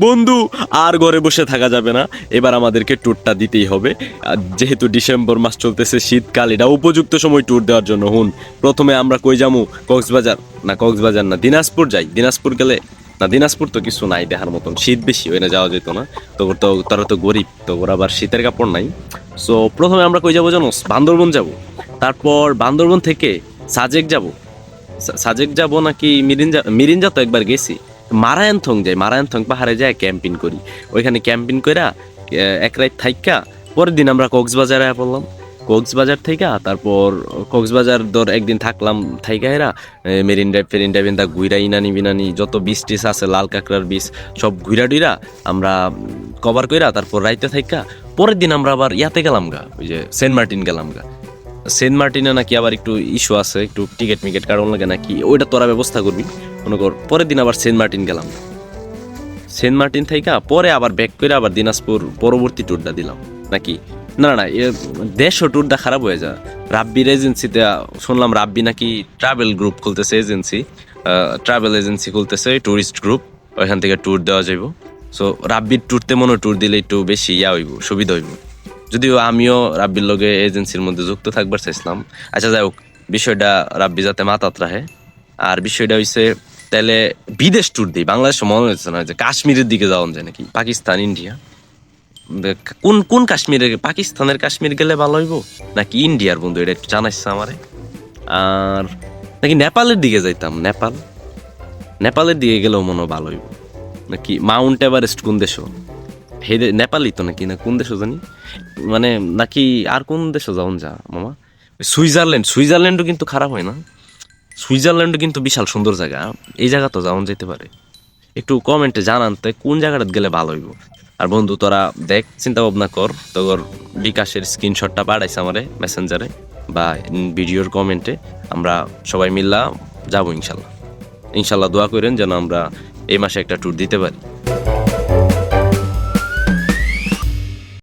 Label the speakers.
Speaker 1: বন্ধু, আর ঘরে বসে থাকা যাবে না। এবার আমাদেরকে ট্যুরটা দিতেই হবে। যেহেতু ডিসেম্বর মাস চলতেছে, শীতকাল, এটা উপযুক্ত সময় ট্যুর দেওয়ার জন্য। হুন, প্রথমে আমরা কই যামু? কক্সবাজার। না কক্সবাজার না, দিনাজপুর যাই। দিনাজপুর গেলে, না, দিনাজপুর তো কিছু নাই দেখার মতন। শীত বেশি ওখানে যাওয়া যেত না। তো তো, তারা তো গরিব, তো ওরা আবার শীতের কাপড় নাই। সো প্রথমে আমরা কই যাব জানো বান্দরবন যাব। তারপর বান্দরবন থেকে সাজেক যাব। সাজেক যাব নাকি মিরিঞ্জা মিরিঞ্জা তো একবার গেছি। মারায়নথং যাই, মারায়নথং পাহাড়ে যাই ক্যাম্পিং করি। ওইখানে ক্যাম্পিং কইরা এক রাত থাইকা, পরের দিন আমরা কক্সবাজারে পড়লাম। কক্সবাজার থেকে তারপর কক্সবাজার ধর একদিন থাকলাম, থাইকা এরা মেরিন ড্রাইভ, ফেরিন ড্রাইভ দা গুইরা ইনানি বিনানি যত বিচ টিচ আছে, লাল কাঁকড়ার বিচ সব ঘুরা ডুইরা আমরা কভার কইরা, তারপর রাইতে থাইকা, পরের দিন আমরা আবার ইয়াতে গেলাম গা, ওই যে সেন্ট মার্টিন গেলাম গা। সেন্ট মার্টিনে নাকি আবার একটু ইস্যু আছে, একটু টিকিট মিকেট কারণ লাগে নাকি, ওইটা তোরা ব্যবস্থা করবি। মনে কর, পরের দিন আবার সেন্ট মার্টিন গেলাম। সেন্ট মার্টিন থেকে পরে আবার ব্যাক করে আবার দিনাজপুর পরবর্তী ট্যুরটা দিলাম। নাকি? না না এ দেড়শো ট্যুরটা খারাপ হয়ে যায়। রাব্বির এজেন্সিতে শুনলাম রাব্বি নাকি ট্রাভেল গ্রুপ খুলতেছে এজেন্সি ট্রাভেল এজেন্সি খুলতেছে ট্যুরিস্ট গ্রুপ ওইখান থেকে ট্যুর দেওয়া যাইব। সো রাব্বির ট্যুরতে মনে ট্যুর দিলে একটু বেশি ইয়া হইব, সুবিধা হইব। যদিও আমিও রাব্বির লগে এজেন্সির মধ্যে যুক্ত থাকবার চাইছিলাম। আচ্ছা যাই হোক, বিষয়টা রাব্বি যাতে মাথাত রাখে। আর বিষয়টা হইছে তাহলে বিদেশ ট্যুর দিই। বাংলাদেশ মনে হচ্ছে না যে কাশ্মীরের দিকে যাওয়া যায় নাকি? পাকিস্তান, ইন্ডিয়া? কোন কোন কাশ্মীরে, পাকিস্তানের কাশ্মীর গেলে ভালো হইব? নাকি ইন্ডিয়ার বন্ধু, এটা একটু জানাইছে আমারে। আর নাকি নেপালের দিকে যাইতাম? নেপাল? নেপালের দিকে গেলেও মনে ভালো হইব। নাকি মাউন্ট এভারেস্ট কোন দেশ? হে নেপালই তো নাকি, না কোন দেশ জানি? মানে নাকি আর কোন দেশে যাওন যা, মামা? সুইজারল্যান্ড, সুইজারল্যান্ডও কিন্তু খারাপ হয় না? সুইজারল্যান্ডও কিন্তু বিশাল সুন্দর জায়গা। এই জায়গা তো যেমন যেতে পারে। একটু কমেন্টে জানান তো কোন জায়গাটা গেলে ভালো হইব। আর বন্ধু, তোরা দেখ চিন্তা ভাবনা কর, তোর বিকাশের স্ক্রিনশটটা পাঠাইছে আমারে মেসেঞ্জারে বা ভিডিওর কমেন্টে আমরা সবাই মিল্লা যাব ইনশাল্লাহ। ইনশাল্লাহ দোয়া করেন যেন আমরা এই মাসে একটা ট্যুর দিতে পারি।